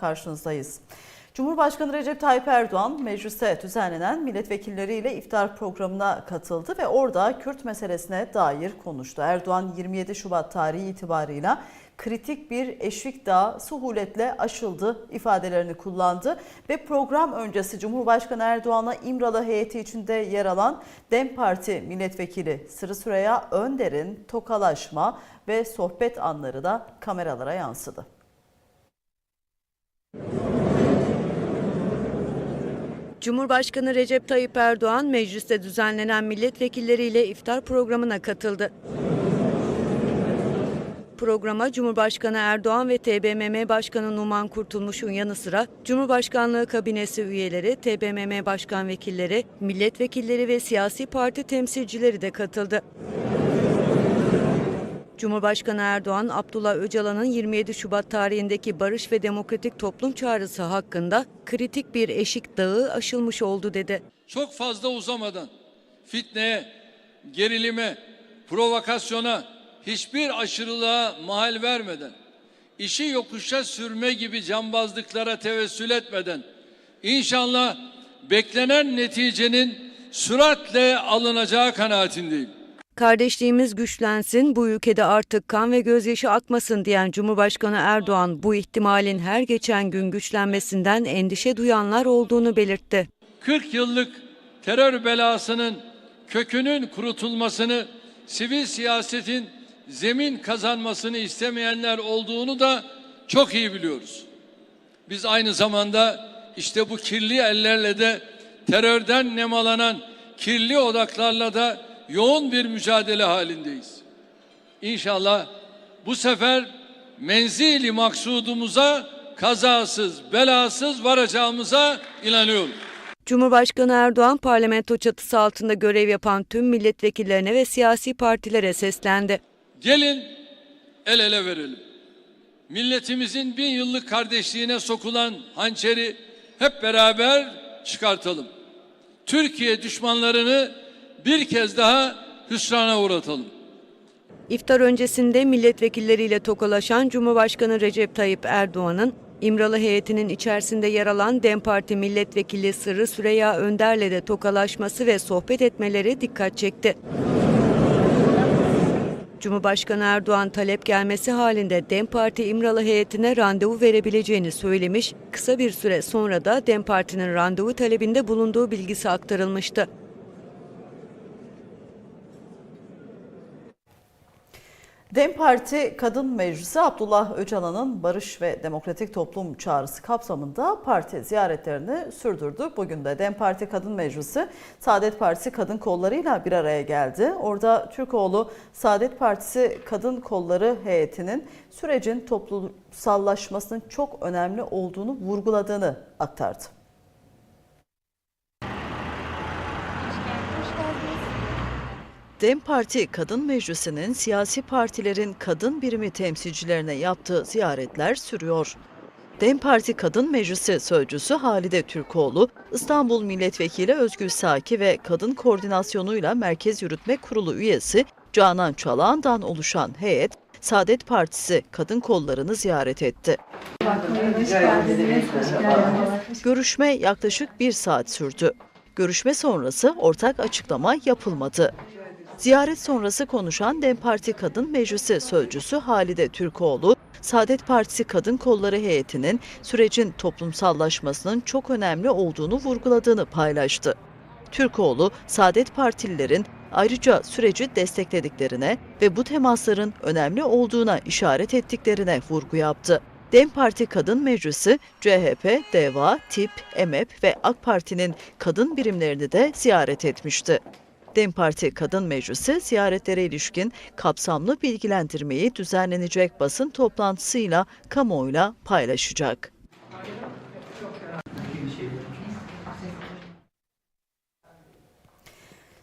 karşınızdayız. Cumhurbaşkanı Recep Tayyip Erdoğan mecliste düzenlenen milletvekilleriyle iftar programına katıldı ve orada Kürt meselesine dair konuştu. Erdoğan 27 Şubat tarihi itibarıyla kritik bir eşik dağı suhuletle aşıldı ifadelerini kullandı ve program öncesi Cumhurbaşkanı Erdoğan'a İmralı heyeti içinde yer alan DEM Parti milletvekili Sırı Süreyya Önder'in tokalaşma ve sohbet anları da kameralara yansıdı. Cumhurbaşkanı Recep Tayyip Erdoğan mecliste düzenlenen milletvekilleriyle iftar programına katıldı. Programa Cumhurbaşkanı Erdoğan ve TBMM Başkanı Numan Kurtulmuş'un yanı sıra Cumhurbaşkanlığı kabinesi üyeleri, TBMM başkan vekilleri, milletvekilleri ve siyasi parti temsilcileri de katıldı. Cumhurbaşkanı Erdoğan, Abdullah Öcalan'ın 27 Şubat tarihindeki barış ve demokratik toplum çağrısı hakkında kritik bir eşik dağı aşılmış oldu dedi. Çok fazla uzamadan fitneye, gerilime, provokasyona, hiçbir aşırılığa mahal vermeden, işi yokuşa sürme gibi cambazlıklara tevessül etmeden, inşallah beklenen neticenin süratle alınacağı kanaatindeyim. Kardeşliğimiz güçlensin, bu ülkede artık kan ve gözyaşı akmasın diyen Cumhurbaşkanı Erdoğan bu ihtimalin her geçen gün güçlenmesinden endişe duyanlar olduğunu belirtti. 40 yıllık terör belasının kökünün kurutulmasını, sivil siyasetin zemin kazanmasını istemeyenler olduğunu da çok iyi biliyoruz. Biz aynı zamanda işte bu kirli ellerle de terörden nemalanan kirli odaklarla da yoğun bir mücadele halindeyiz. İnşallah bu sefer menzili maksudumuza kazasız, belasız varacağımıza inanıyorum. Cumhurbaşkanı Erdoğan parlamento çatısı altında görev yapan tüm milletvekillerine ve siyasi partilere seslendi. Gelin el ele verelim. Milletimizin bin yıllık kardeşliğine sokulan hançeri hep beraber çıkartalım. Türkiye düşmanlarını bir kez daha hüsrana uğratalım. İftar öncesinde milletvekilleriyle tokalaşan Cumhurbaşkanı Recep Tayyip Erdoğan'ın İmralı heyetinin içerisinde yer alan DEM Parti milletvekili Sırrı Süreyya Önder'le de tokalaşması ve sohbet etmeleri dikkat çekti. Cumhurbaşkanı Erdoğan talep gelmesi halinde DEM Parti İmralı heyetine randevu verebileceğini söylemiş, kısa bir süre sonra da DEM Parti'nin randevu talebinde bulunduğu bilgisi aktarılmıştı. DEM Parti Kadın Meclisi Abdullah Öcalan'ın barış ve demokratik toplum çağrısı kapsamında parti ziyaretlerini sürdürdü. Bugün de DEM Parti Kadın Meclisi Saadet Partisi kadın kollarıyla bir araya geldi. Orada Türkoğlu Saadet Partisi kadın kolları heyetinin sürecin toplumsallaşmasının çok önemli olduğunu vurguladığını aktardı. DEM Parti Kadın Meclisi'nin siyasi partilerin kadın birimi temsilcilerine yaptığı ziyaretler sürüyor. DEM Parti Kadın Meclisi Sözcüsü Halide Türkoğlu, İstanbul Milletvekili Özgül Saki ve Kadın Koordinasyonuyla Merkez Yürütme Kurulu üyesi Canan Çalağan'dan oluşan heyet, Saadet Partisi kadın kollarını ziyaret etti. Görüşme yaklaşık bir saat sürdü. Görüşme sonrası ortak açıklama yapılmadı. Ziyaret sonrası konuşan DEM Parti Kadın Meclisi Sözcüsü Halide Türkoğlu, Saadet Partisi Kadın Kolları heyetinin sürecin toplumsallaşmasının çok önemli olduğunu vurguladığını paylaştı. Türkoğlu, Saadet Partililerin ayrıca süreci desteklediklerine ve bu temasların önemli olduğuna işaret ettiklerine vurgu yaptı. DEM Parti Kadın Meclisi, CHP, DEVA, TİP, EMEP ve AK Parti'nin kadın birimlerini de ziyaret etmişti. DEM Parti Kadın Meclisi ziyaretlere ilişkin kapsamlı bilgilendirmeyi düzenlenecek basın toplantısıyla kamuoyuyla paylaşacak.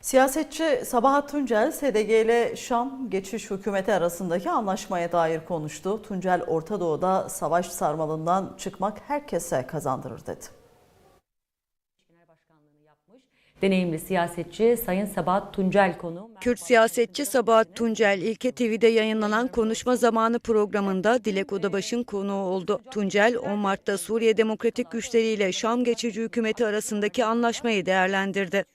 Siyasetçi Sabahat Tuncel, SDG Şam geçiş hükümeti arasındaki anlaşmaya dair konuştu. Tuncel, Orta Doğu'da savaş sarmalından çıkmak herkese kazandırır dedi. Deneyimli siyasetçi Sayın Sabahat Tuncel konu. Kürt siyasetçi Sabahat Tuncel, İlke TV'de yayınlanan Konuşma Zamanı programında Dilek Odabaş'ın konuğu oldu. Tuncel, 10 Mart'ta Suriye Demokratik Güçleri ile Şam geçici hükümeti arasındaki anlaşmayı değerlendirdi.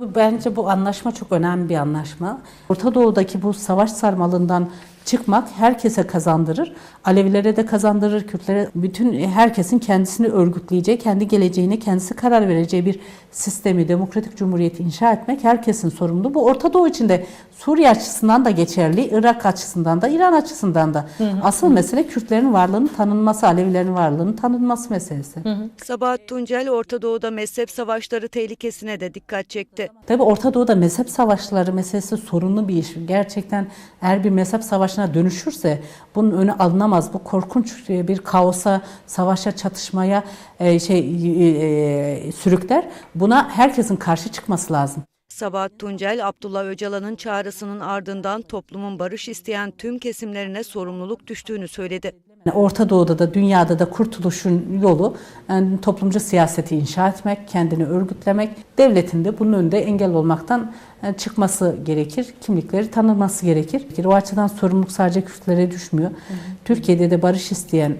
Bence bu anlaşma çok önemli bir anlaşma. Orta Doğu'daki bu savaş sarmalından çıkmak herkese kazandırır. Alevilere de kazandırır, Kürtlere, bütün herkesin kendisini örgütleyeceği, kendi geleceğine kendisi karar vereceği bir sistemi, demokratik cumhuriyeti inşa etmek herkesin sorumluluğu. Bu Orta Doğu için de Suriye açısından da geçerli, Irak açısından da, İran açısından da. Asıl mesele Kürtlerin varlığının tanınması, Alevilerin varlığının tanınması meselesi. Sabahat Tuncel, Orta Doğu'da mezhep savaşları tehlikesine de dikkat çekti. Tabii Orta Doğu'da mezhep savaşları meselesi sorunlu bir iş. Gerçekten eğer bir mezhep savaşına dönüşürse bunun önü alınamaz. Bu korkunç bir kaosa, savaşa, çatışmaya e, şey e, sürükler. Buna herkesin karşı çıkması lazım. Sabahat Tuncel, Abdullah Öcalan'ın çağrısının ardından toplumun barış isteyen tüm kesimlerine sorumluluk düştüğünü söyledi. Yani Orta Doğu'da da dünyada da kurtuluşun yolu yani toplumcu siyaseti inşa etmek, kendini örgütlemek, devletin de bunun önünde engel olmaktan e, çıkması gerekir, kimlikleri tanınması gerekir. O açıdan sorumluluk sadece Kürtlere düşmüyor. Türkiye'de de barış isteyen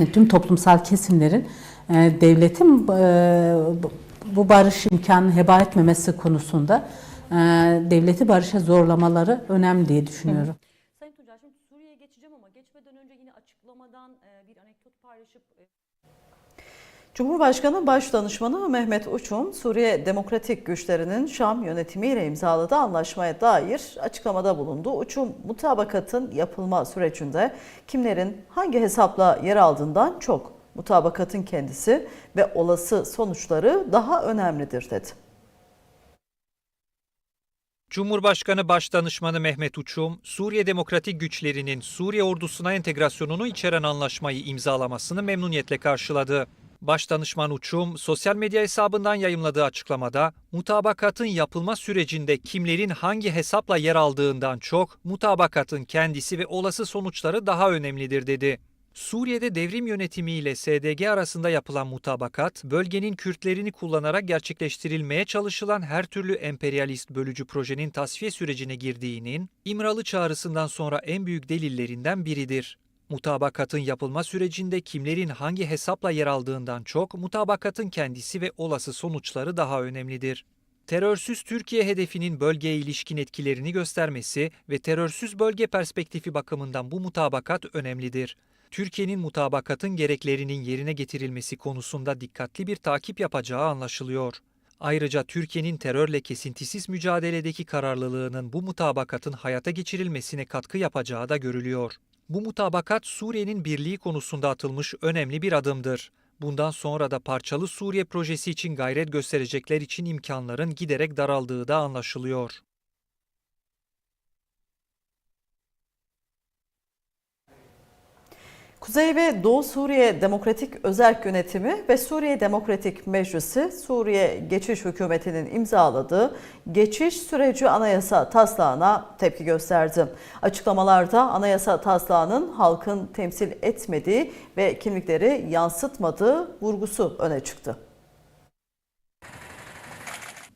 e, tüm toplumsal kesimlerin e, devletin e, bu barış imkanını heba etmemesi konusunda e, devleti barışa zorlamaları önemli diye düşünüyorum. Sayın Tuncel şimdi Suriye'ye geçeceğim ama geçmeden önce yine açıklamadan e, bir anekdot paylaşıp e, Cumhurbaşkanı Başdanışmanı Mehmet Uçum, Suriye Demokratik Güçlerinin Şam yönetimiyle imzaladığı anlaşmaya dair açıklamada bulundu. Uçum, mutabakatın yapılma sürecinde kimlerin hangi hesapla yer aldığından çok mutabakatın kendisi ve olası sonuçları daha önemlidir dedi. Cumhurbaşkanı Başdanışmanı Mehmet Uçum, Suriye Demokratik Güçlerinin Suriye ordusuna entegrasyonunu içeren anlaşmayı imzalamasını memnuniyetle karşıladı. Başdanışman Uçum, sosyal medya hesabından yayımladığı açıklamada, mutabakatın yapılma sürecinde kimlerin hangi hesapla yer aldığından çok, mutabakatın kendisi ve olası sonuçları daha önemlidir dedi. Suriye'de devrim yönetimi ile SDG arasında yapılan mutabakat, bölgenin Kürtlerini kullanarak gerçekleştirilmeye çalışılan her türlü emperyalist bölücü projenin tasfiye sürecine girdiğinin, İmralı çağrısından sonra en büyük delillerinden biridir. Mutabakatın yapılma sürecinde kimlerin hangi hesapla yer aldığından çok, mutabakatın kendisi ve olası sonuçları daha önemlidir. Terörsüz Türkiye hedefinin bölgeye ilişkin etkilerini göstermesi ve terörsüz bölge perspektifi bakımından bu mutabakat önemlidir. Türkiye'nin mutabakatın gereklerinin yerine getirilmesi konusunda dikkatli bir takip yapacağı anlaşılıyor. Ayrıca Türkiye'nin terörle kesintisiz mücadeledeki kararlılığının bu mutabakatın hayata geçirilmesine katkı yapacağı da görülüyor. Bu mutabakat Suriye'nin birliği konusunda atılmış önemli bir adımdır. Bundan sonra da parçalı Suriye projesi için gayret gösterecekler için imkanların giderek daraldığı da anlaşılıyor. Kuzey ve Doğu Suriye Demokratik Özerk Yönetimi ve Suriye Demokratik Meclisi Suriye Geçiş Hükümeti'nin imzaladığı geçiş süreci anayasa taslağına tepki gösterdi. Açıklamalarda anayasa taslağının halkın temsil etmediği ve kimlikleri yansıtmadığı vurgusu öne çıktı.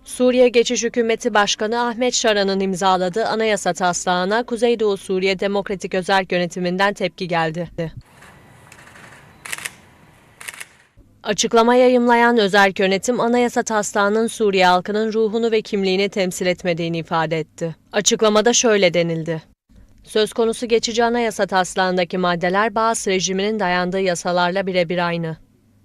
Suriye Geçiş Hükümeti Başkanı Ahmet Şaran'ın imzaladığı anayasa taslağına Kuzeydoğu Suriye Demokratik Özerk Yönetiminden tepki geldi. Açıklama yayımlayan özerk yönetim anayasa taslağının Suriye halkının ruhunu ve kimliğini temsil etmediğini ifade etti. Açıklamada şöyle denildi. Söz konusu geçici anayasa taslağındaki maddeler Bağız rejiminin dayandığı yasalarla birebir aynı.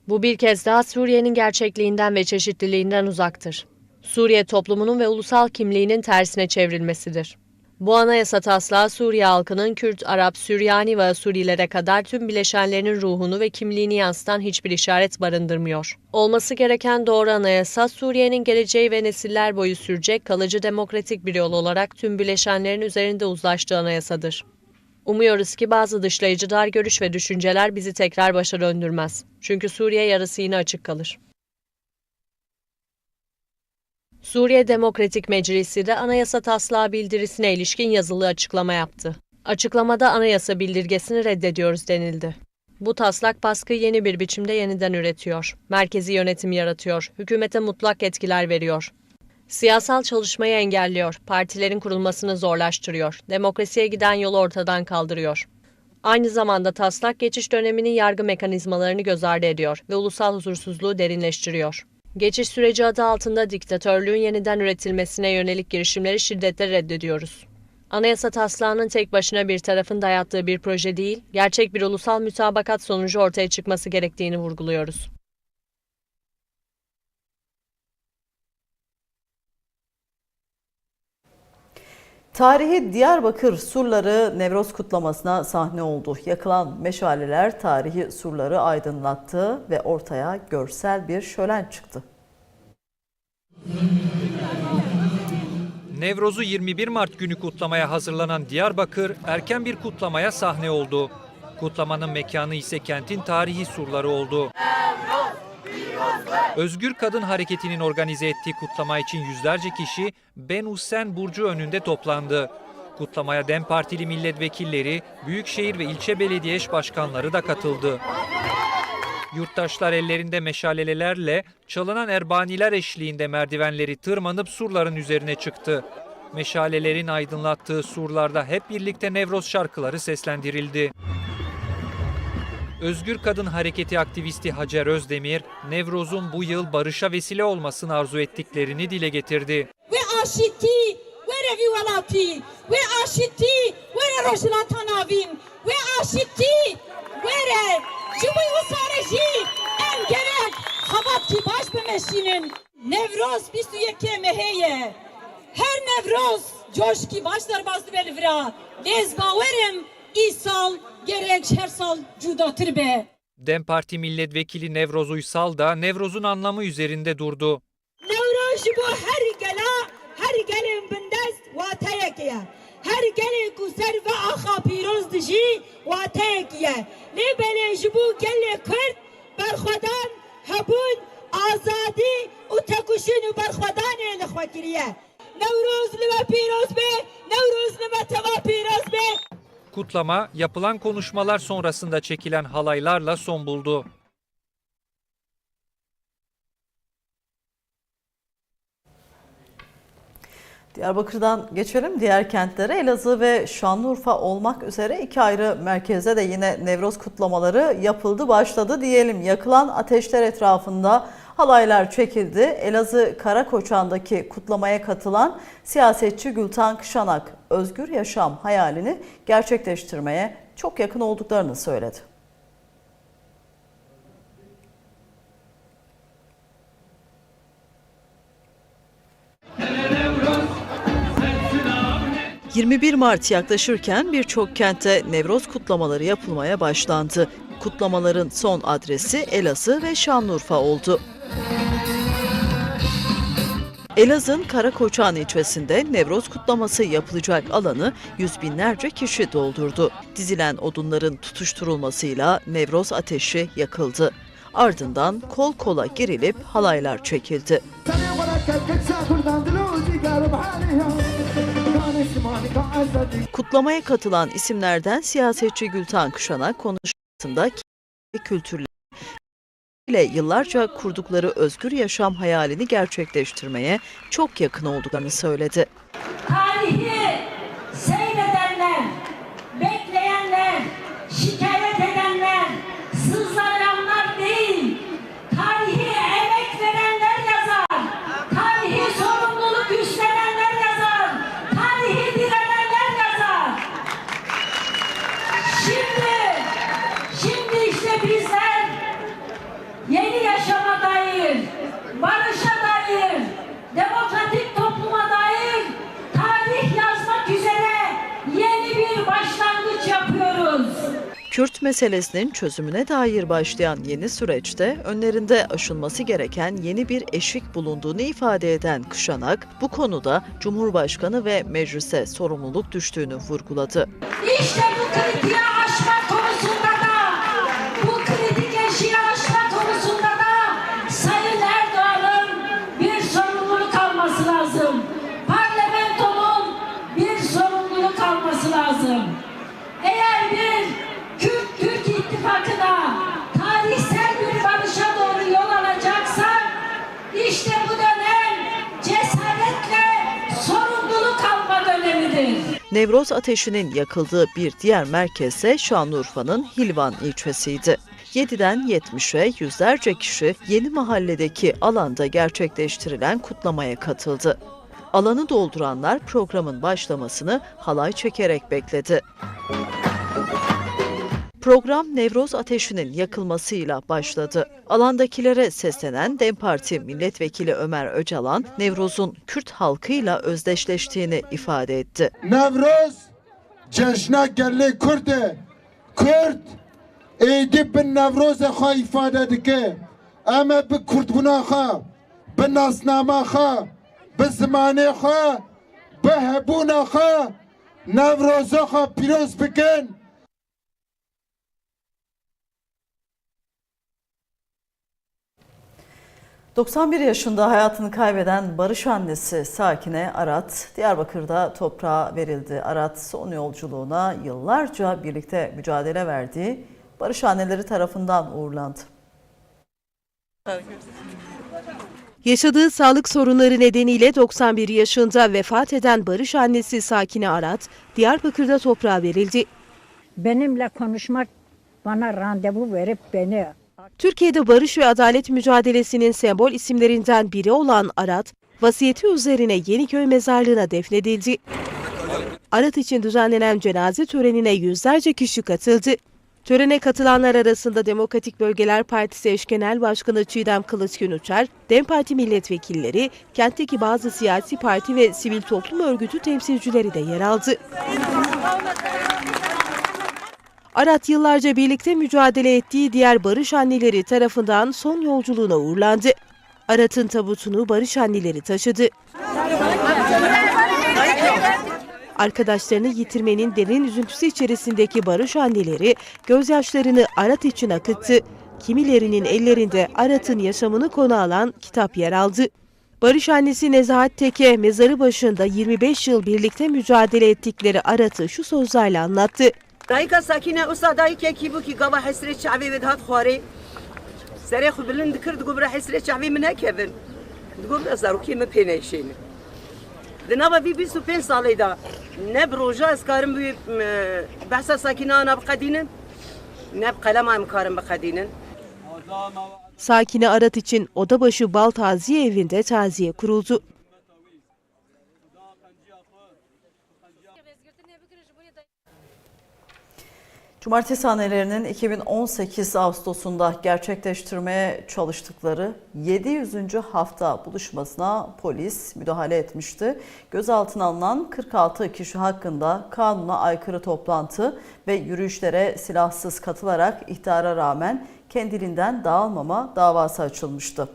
Bu bir kez daha Suriye'nin gerçekliğinden ve çeşitliliğinden uzaktır. Suriye toplumunun ve ulusal kimliğinin tersine çevrilmesidir. Bu anayasa taslağı Suriye halkının Kürt, Arap, Süryani ve Asurilere kadar tüm bileşenlerinin ruhunu ve kimliğini yansıtan hiçbir işaret barındırmıyor. Olması gereken doğru anayasa Suriye'nin geleceği ve nesiller boyu sürecek kalıcı demokratik bir yol olarak tüm bileşenlerin üzerinde uzlaştığı anayasadır. Umuyoruz ki bazı dışlayıcı dar görüş ve düşünceler bizi tekrar başa döndürmez. Çünkü Suriye yarısı yine açık kalır. Suriye Demokratik Meclisi de anayasa taslağı bildirisine ilişkin yazılı açıklama yaptı. Açıklamada anayasa bildirgesini reddediyoruz denildi. Bu taslak baskı yeni bir biçimde yeniden üretiyor. Merkezi yönetim yaratıyor. Hükümete mutlak yetkiler veriyor. Siyasal çalışmayı engelliyor. Partilerin kurulmasını zorlaştırıyor. Demokrasiye giden yolu ortadan kaldırıyor. Aynı zamanda taslak geçiş döneminin yargı mekanizmalarını göz ardı ediyor ve ulusal huzursuzluğu derinleştiriyor. Geçiş süreci adı altında diktatörlüğün yeniden üretilmesine yönelik girişimleri şiddetle reddediyoruz. Anayasa taslağının tek başına bir tarafın dayattığı bir proje değil, gerçek bir ulusal mütabakat sonucu ortaya çıkması gerektiğini vurguluyoruz. Tarihi Diyarbakır surları Nevroz kutlamasına sahne oldu. Yakılan meşaleler tarihi surları aydınlattı ve ortaya görsel bir şölen çıktı. Nevroz'u 21 Mart günü kutlamaya hazırlanan Diyarbakır erken bir kutlamaya sahne oldu. Kutlamanın mekanı ise kentin tarihi surları oldu. Özgür Kadın Hareketi'nin organize ettiği kutlama için yüzlerce kişi Ben Hussein Burcu önünde toplandı. Kutlamaya DEM Partili milletvekilleri, büyükşehir ve ilçe belediye eş başkanları da katıldı. Yurttaşlar ellerinde meşalelerle çalınan erbaniler eşliğinde merdivenleri tırmanıp surların üzerine çıktı. Meşalelerin aydınlattığı surlarda hep birlikte Nevroz şarkıları seslendirildi. Özgür Kadın Hareketi aktivisti Hacer Özdemir, Nevroz'un bu yıl barışa vesile olmasını arzu ettiklerini dile getirdi. Nevroz bir suyeke meheye her Nevroz coşki başlar bazı belvira. Lez baverim İsal gerek her sal cudatır be. DEM Parti milletvekili Nevroz Uysal da Nevroz'un anlamı üzerinde durdu. Nevroz bu her gela her gelin bindez vateyekiye. Her gelin ku ser ve axa piroz dişi vateyekiye. Ne bele bu gelle kurt berxwadan hebun azadi u tekuşun berxwadan el xwakiriye. Nevruz lime piroz be, Nevruz lime teva piroz be. Kutlama yapılan konuşmalar sonrasında çekilen halaylarla son buldu. Diyarbakır'dan geçelim diğer kentlere. Elazığ ve Şanlıurfa olmak üzere iki ayrı merkezde de yine Nevroz kutlamaları yapıldı, başladı diyelim. Yakılan ateşler etrafında halaylar çekildi. Elazığ Karakoçan'daki kutlamaya katılan siyasetçi Gültan Kışanak, özgür yaşam hayalini gerçekleştirmeye çok yakın olduklarını söyledi. ...21 Mart yaklaşırken birçok kentte Nevroz kutlamaları yapılmaya başlandı. Kutlamaların son adresi Elazığ ve Şanlıurfa oldu. Elazığ'ın Karakoçan ilçesinde Nevroz kutlaması yapılacak alanı yüz binlerce kişi doldurdu. Dizilen odunların tutuşturulmasıyla Nevroz ateşi yakıldı. Ardından kol kola girilip halaylar çekildi. Kutlamaya katılan isimlerden siyasetçi Gültan Kışanak konuşmasında kültürle ile yıllarca kurdukları özgür yaşam hayalini gerçekleştirmeye çok yakın olduklarını söyledi. tarihi Kürt meselesinin çözümüne dair başlayan yeni süreçte önlerinde aşılması gereken yeni bir eşik bulunduğunu ifade eden Kışanak, bu konuda Cumhurbaşkanı ve meclise sorumluluk düştüğünü vurguladı. İşte bu kritiği aşmak konusunda Nevroz ateşinin yakıldığı bir diğer merkez ise Şanlıurfa'nın Hilvan ilçesiydi. 7'den 70'e yüzlerce kişi yeni mahalledeki alanda gerçekleştirilen kutlamaya katıldı. Alanı dolduranlar programın başlamasını halay çekerek bekledi. Program Nevroz ateşinin yakılmasıyla başladı. Alandakilere seslenen DEM Parti milletvekili Ömer Öcalan, Nevroz'un Kürt halkıyla özdeşleştiğini ifade etti. Nevroz cejna gelê Kurd e. Kurd êdî bi Nevrozê xwe îfade dike. Ê bi Kurdbûna xwe, bi nasnama xwe, bi zimanê xwe, bi hebûna xwe Nevrozê xwe pîroz bikin. ...91 yaşında hayatını kaybeden Barış annesi Sakine Arat, Diyarbakır'da toprağa verildi. Arat son yolculuğuna yıllarca birlikte mücadele verdiği Barış anneleri tarafından uğurlandı. Yaşadığı sağlık sorunları nedeniyle 91 yaşında vefat eden Barış annesi Sakine Arat, Diyarbakır'da toprağa verildi. benimle konuşmak bana randevu verip beni Türkiye'de barış ve adalet mücadelesinin sembol isimlerinden biri olan Arat, vasiyeti üzerine Yeniköy mezarlığına defnedildi. Arat için düzenlenen cenaze törenine yüzlerce kişi katıldı. Törene katılanlar arasında Demokratik Bölgeler Partisi eş genel başkanı Çiğdem Kılıç Günuçer, DEM Parti milletvekilleri, kentteki bazı siyasi parti ve sivil toplum örgütü temsilcileri de yer aldı. Arat yıllarca birlikte mücadele ettiği diğer barış anneleri tarafından son yolculuğuna uğurlandı. Arat'ın tabutunu barış anneleri taşıdı. Arkadaşlarını yitirmenin derin üzüntüsü içerisindeki barış anneleri gözyaşlarını Arat için akıttı. Kimilerinin ellerinde Arat'ın yaşamını konu alan kitap yer aldı. Barış annesi Nezahat Teke mezarı başında 25 yıl birlikte mücadele ettikleri Arat'ı şu sözlerle anlattı. دایکا ساکینه اوستا دایکێکی بووکی گەڵا حەسرێت چاوێ بێت هات خوارێ سەرێ خو بلند کرد گوبرە حەسرێت چاوێ من نەکەبن دگوم ئەزاروکی من پێ نەیشێنە دنابە بی بیست و پێنج ساڵێدا نەب ڕۆژە ئەسکارم بوێ بەسە ساکینانە بقەدینن نەب قەلەما ئەمکارم بقەدینن Sakine Arat için Odabaşı Bal Taziye Evi'nde taziye kuruldu. Cumartesi annelerinin 2018 Ağustos'unda gerçekleştirmeye çalıştıkları 700. hafta buluşmasına polis müdahale etmişti. Gözaltına alınan 46 kişi hakkında kanuna aykırı toplantı ve yürüyüşlere silahsız katılarak ihtara rağmen kendiliğinden dağılmama davası açılmıştı.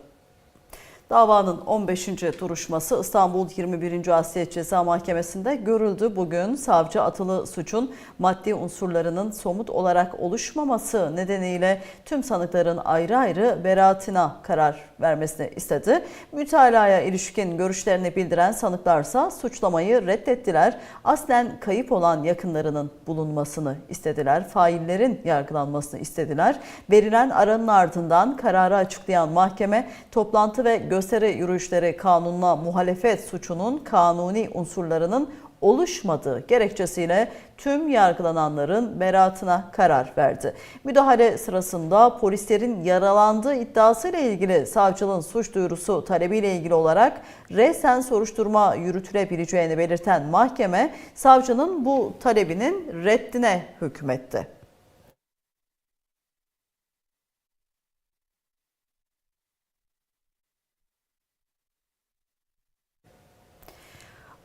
Davanın 15. duruşması İstanbul 21. Asliye Ceza Mahkemesi'nde görüldü. Bugün savcı atılı suçun maddi unsurlarının somut olarak oluşmaması nedeniyle tüm sanıkların ayrı ayrı beraatine karar vermesini istedi. Mütalaya ilişkin görüşlerini bildiren sanıklarsa suçlamayı reddettiler. Aslen kayıp olan yakınlarının bulunmasını istediler. Faillerin yargılanmasını istediler. Verilen aranın ardından kararı açıklayan mahkeme toplantı ve gösteri yürüyüşleri kanununa muhalefet suçunun kanuni unsurlarının oluşmadığı gerekçesiyle tüm yargılananların beraatına karar verdi. Müdahale sırasında polislerin yaralandığı iddiasıyla ilgili savcılığın suç duyurusu talebiyle ilgili olarak resen soruşturma yürütülebileceğini belirten mahkeme savcının bu talebinin reddine hükmetti.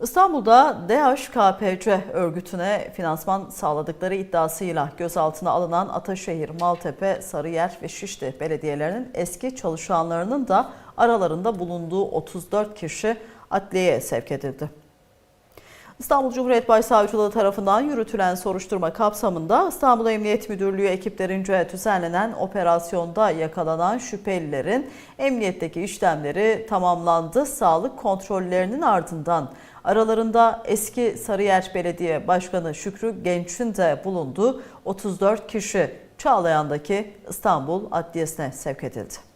İstanbul'da DHKPC örgütüne finansman sağladıkları iddiasıyla gözaltına alınan Ataşehir, Maltepe, Sarıyer ve Şişli belediyelerinin eski çalışanlarının da aralarında bulunduğu 34 kişi adliyeye sevk edildi. İstanbul Cumhuriyet Başsavcılığı tarafından yürütülen soruşturma kapsamında İstanbul Emniyet Müdürlüğü ekiplerince düzenlenen operasyonda yakalanan şüphelilerin emniyetteki işlemleri tamamlandı. Sağlık kontrollerinin ardından aralarında eski Sarıyer Belediye Başkanı Şükrü Genç'in de bulunduğu 34 kişi Çağlayan'daki İstanbul Adliyesi'ne sevk edildi.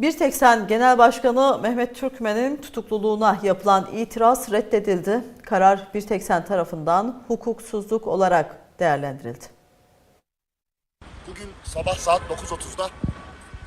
Bir tek sen Genel Başkanı Mehmet Türkmen'in tutukluluğuna yapılan itiraz reddedildi. Karar bir tek sen tarafından hukuksuzluk olarak değerlendirildi. Bugün sabah saat 9.30'da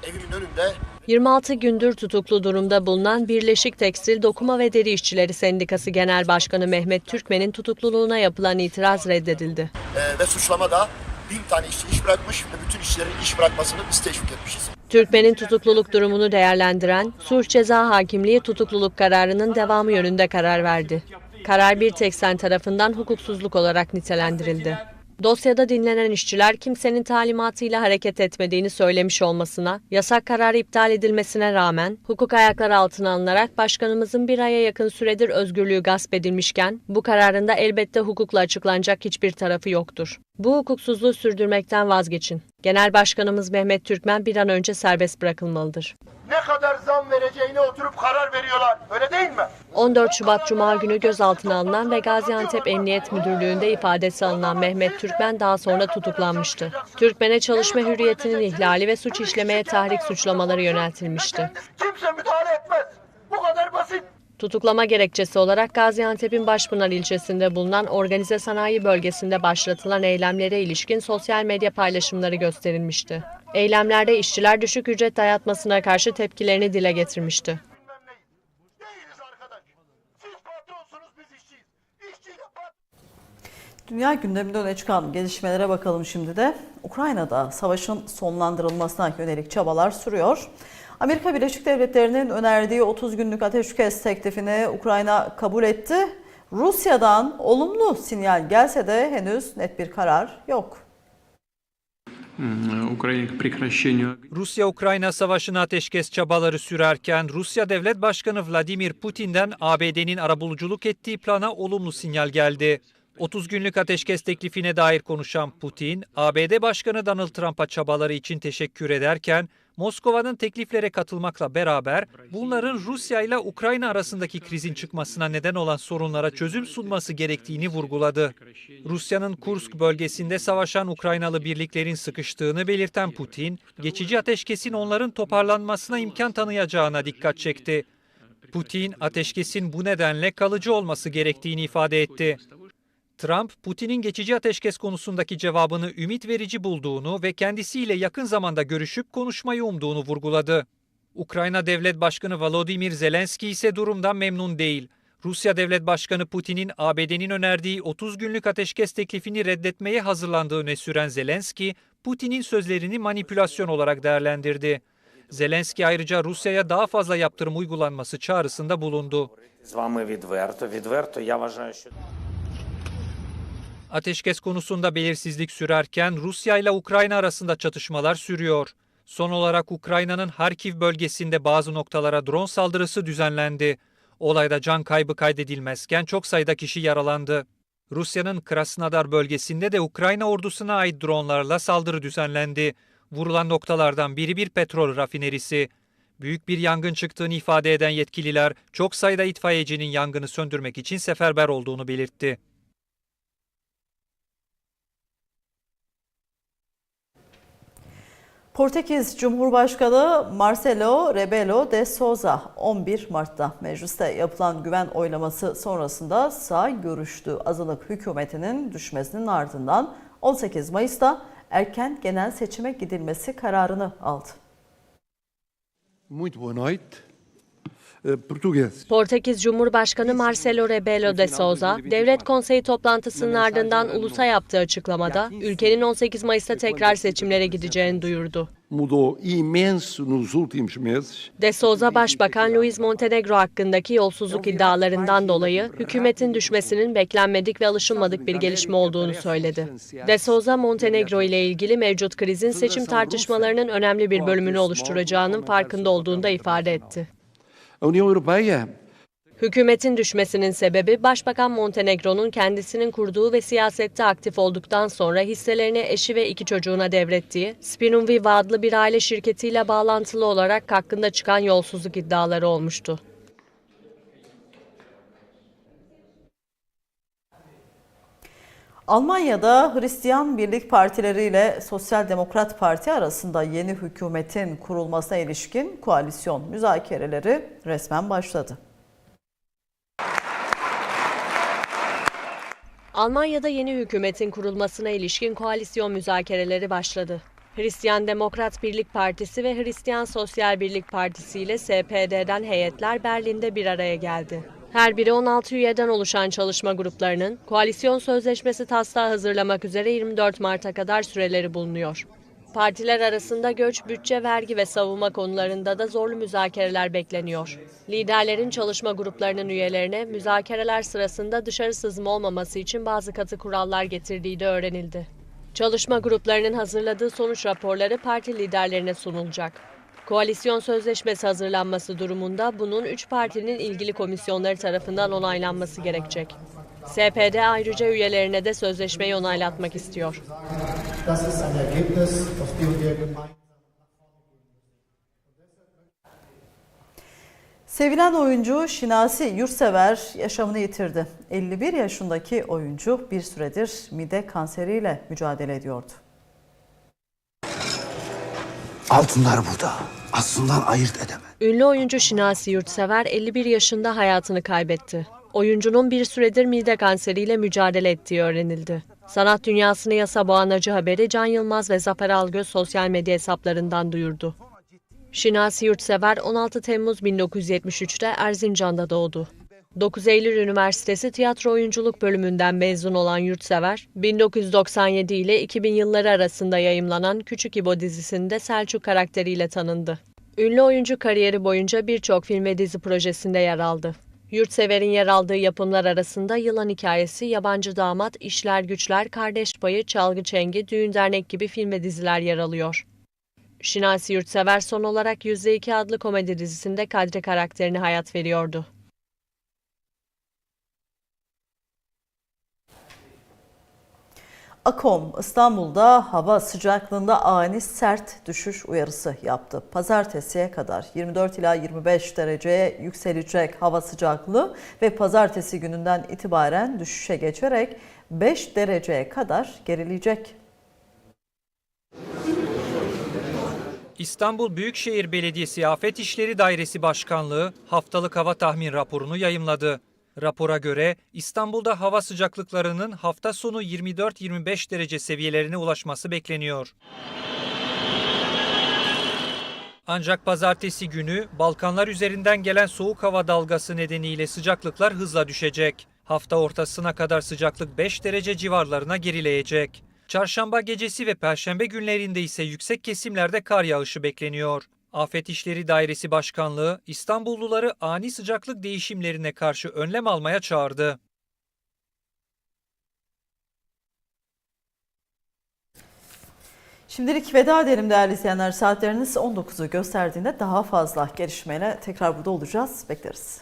evimin önünde 26 gündür tutuklu durumda bulunan Birleşik Tekstil Dokuma ve Deri İşçileri Sendikası Genel Başkanı Mehmet Türkmen'in tutukluluğuna yapılan itiraz reddedildi. e, ve suçlamada bin tane işçi iş bırakmış ve bütün işçilerin iş bırakmasını biz teşvik etmişiz. Türkmen'in tutukluluk durumunu değerlendiren Sulh Ceza Hakimliği tutukluluk kararının devamı yönünde karar verdi. Karar bir tek sen tarafından hukuksuzluk olarak nitelendirildi. Dosyada dinlenen işçiler kimsenin talimatıyla hareket etmediğini söylemiş olmasına, yasak kararı iptal edilmesine rağmen hukuk ayakları altına alınarak başkanımızın bir aya yakın süredir özgürlüğü gasp edilmişken bu kararında elbette hukukla açıklanacak hiçbir tarafı yoktur. Bu hukuksuzluğu sürdürmekten vazgeçin. Genel Başkanımız Mehmet Türkmen bir an önce serbest bırakılmalıdır. Ne kadar zam vereceğine oturup karar veriyorlar. Öyle değil mi? 14 Şubat Cuma günü gözaltına alınan ve Gaziantep Emniyet Müdürlüğü'nde ifadesi alınan Mehmet Türkmen daha sonra tutuklanmıştı. Türkmen'e çalışma hürriyetinin ihlali ve suç işlemeye tahrik suçlamaları yöneltilmişti. Kimse müdahale etmez. Bu kadar basit. Tutuklama gerekçesi olarak Gaziantep'in Başpınar ilçesinde bulunan organize sanayi bölgesinde başlatılan eylemlere ilişkin sosyal medya paylaşımları gösterilmişti. Eylemlerde işçiler düşük ücret dayatmasına karşı tepkilerini dile getirmişti. Dünya gündeminde öne çıkan gelişmelere bakalım şimdi de. Ukrayna'da savaşın sonlandırılmasına yönelik çabalar sürüyor. Amerika Birleşik Devletleri'nin önerdiği 30 günlük ateşkes teklifini Ukrayna kabul etti. Rusya'dan olumlu sinyal gelse de henüz net bir karar yok. Rusya-Ukrayna savaşına ateşkes çabaları sürerken Rusya Devlet Başkanı Vladimir Putin'den ABD'nin arabuluculuk ettiği plana olumlu sinyal geldi. 30 günlük ateşkes teklifine dair konuşan Putin, ABD Başkanı Donald Trump'a çabaları için teşekkür ederken Moskova'nın tekliflere katılmakla beraber bunların Rusya ile Ukrayna arasındaki krizin çıkmasına neden olan sorunlara çözüm sunması gerektiğini vurguladı. Rusya'nın Kursk bölgesinde savaşan Ukraynalı birliklerin sıkıştığını belirten Putin, geçici ateşkesin onların toparlanmasına imkan tanıyacağına dikkat çekti. Putin, ateşkesin bu nedenle kalıcı olması gerektiğini ifade etti. Trump, Putin'in geçici ateşkes konusundaki cevabını ümit verici bulduğunu ve kendisiyle yakın zamanda görüşüp konuşmayı umduğunu vurguladı. Ukrayna Devlet Başkanı Volodymyr Zelenski ise durumdan memnun değil. Rusya Devlet Başkanı Putin'in ABD'nin önerdiği 30 günlük ateşkes teklifini reddetmeye hazırlandığı süren Zelenski, Putin'in sözlerini manipülasyon olarak değerlendirdi. Zelenski ayrıca Rusya'ya daha fazla yaptırım uygulanması çağrısında bulundu. Ateşkes konusunda belirsizlik sürerken Rusya ile Ukrayna arasında çatışmalar sürüyor. Son olarak Ukrayna'nın Harkiv bölgesinde bazı noktalara drone saldırısı düzenlendi. Olayda can kaybı kaydedilmezken çok sayıda kişi yaralandı. Rusya'nın Krasnodar bölgesinde de Ukrayna ordusuna ait dronlarla saldırı düzenlendi. Vurulan noktalardan biri bir petrol rafinerisi. Büyük bir yangın çıktığını ifade eden yetkililer çok sayıda itfaiyecinin yangını söndürmek için seferber olduğunu belirtti. Portekiz Cumhurbaşkanı Marcelo Rebelo de Souza 11 Mart'ta mecliste yapılan güven oylaması sonrasında sağ görüştü azınlık hükümetinin düşmesinin ardından 18 Mayıs'ta erken genel seçime gidilmesi kararını aldı. Muito boa noite. Português. Portekiz Cumhurbaşkanı Marcelo Rebelo de Souza, Devlet Konseyi toplantısının ardından ulusa yaptığı açıklamada ülkenin 18 Mayıs'ta tekrar seçimlere gideceğini duyurdu. Mudou imenso nos últimos meses. De Souza Başbakan Luis Montenegro hakkındaki yolsuzluk iddialarından dolayı hükümetin düşmesinin beklenmedik ve alışılmadık bir gelişme olduğunu söyledi. De Souza Montenegro ile ilgili mevcut krizin seçim tartışmalarının önemli bir bölümünü oluşturacağının farkında olduğunu da ifade etti. A União Hükümetin düşmesinin sebebi Başbakan Montenegro'nun kendisinin kurduğu ve siyasette aktif olduktan sonra hisselerini eşi ve iki çocuğuna devrettiği Spinum Viva adlı bir aile şirketiyle bağlantılı olarak hakkında çıkan yolsuzluk iddiaları olmuştu. Almanya'da Hristiyan Birlik Partileri ile Sosyal Demokrat Parti arasında yeni hükümetin kurulmasına ilişkin koalisyon müzakereleri resmen başladı. Almanya'da yeni hükümetin kurulmasına ilişkin koalisyon müzakereleri başladı. Hristiyan Demokrat Birlik Partisi ve Hristiyan Sosyal Birlik Partisi ile SPD'den heyetler Berlin'de bir araya geldi. Her biri 16 üyeden oluşan çalışma gruplarının koalisyon sözleşmesi taslağı hazırlamak üzere 24 Mart'a kadar süreleri bulunuyor. Partiler arasında göç, bütçe, vergi ve savunma konularında da zorlu müzakereler bekleniyor. Liderlerin çalışma gruplarının üyelerine müzakereler sırasında dışarı sızma olmaması için bazı katı kurallar getirdiği de öğrenildi. Çalışma gruplarının hazırladığı sonuç raporları parti liderlerine sunulacak. Koalisyon sözleşmesi hazırlanması durumunda bunun üç partinin ilgili komisyonları tarafından onaylanması gerekecek. SPD ayrıca üyelerine de sözleşmeyi onaylatmak istiyor. Sevilen oyuncu Şinasi Yurtsever yaşamını yitirdi. 51 yaşındaki oyuncu bir süredir mide kanseriyle mücadele ediyordu. Altınlar burada. Aslından ayırt edemem. Ünlü oyuncu Şinasi Yurtsever 51 yaşında hayatını kaybetti. Oyuncunun bir süredir mide kanseriyle mücadele ettiği öğrenildi. Sanat dünyasını yasa boğan acı haberi Can Yılmaz ve Zafer Algöz sosyal medya hesaplarından duyurdu. Şinasi Yurtsever 16 Temmuz 1973'te Erzincan'da doğdu. 9 Eylül Üniversitesi Tiyatro Oyunculuk bölümünden mezun olan Yurtsever, 1997 ile 2000 yılları arasında yayımlanan Küçük İbo dizisinde Selçuk karakteriyle tanındı. Ünlü oyuncu kariyeri boyunca birçok film ve dizi projesinde yer aldı. Yurtsever'in yer aldığı yapımlar arasında Yılan Hikayesi, Yabancı Damat, İşler Güçler, Kardeş Payı, Çalgı Çengi, Düğün Dernek gibi film ve diziler yer alıyor. Şinasi Yurtsever son olarak %2 adlı komedi dizisinde Kadri karakterini hayat veriyordu. Akom İstanbul'da hava sıcaklığında ani sert düşüş uyarısı yaptı. Pazartesiye kadar 24 ila 25 dereceye yükselecek hava sıcaklığı ve pazartesi gününden itibaren düşüşe geçerek 5 dereceye kadar gerileyecek. İstanbul Büyükşehir Belediyesi Afet İşleri Dairesi Başkanlığı haftalık hava tahmin raporunu yayımladı. Rapora göre İstanbul'da hava sıcaklıklarının hafta sonu 24-25 derece seviyelerine ulaşması bekleniyor. Ancak pazartesi günü Balkanlar üzerinden gelen soğuk hava dalgası nedeniyle sıcaklıklar hızla düşecek. Hafta ortasına kadar sıcaklık 5 derece civarlarına gerileyecek. Çarşamba gecesi ve perşembe günlerinde ise yüksek kesimlerde kar yağışı bekleniyor. Afet İşleri Dairesi Başkanlığı İstanbulluları ani sıcaklık değişimlerine karşı önlem almaya çağırdı. Şimdilik veda edelim değerli izleyenler. Saatleriniz 19'u gösterdiğinde daha fazla gelişmeyle tekrar burada olacağız. Bekleriz.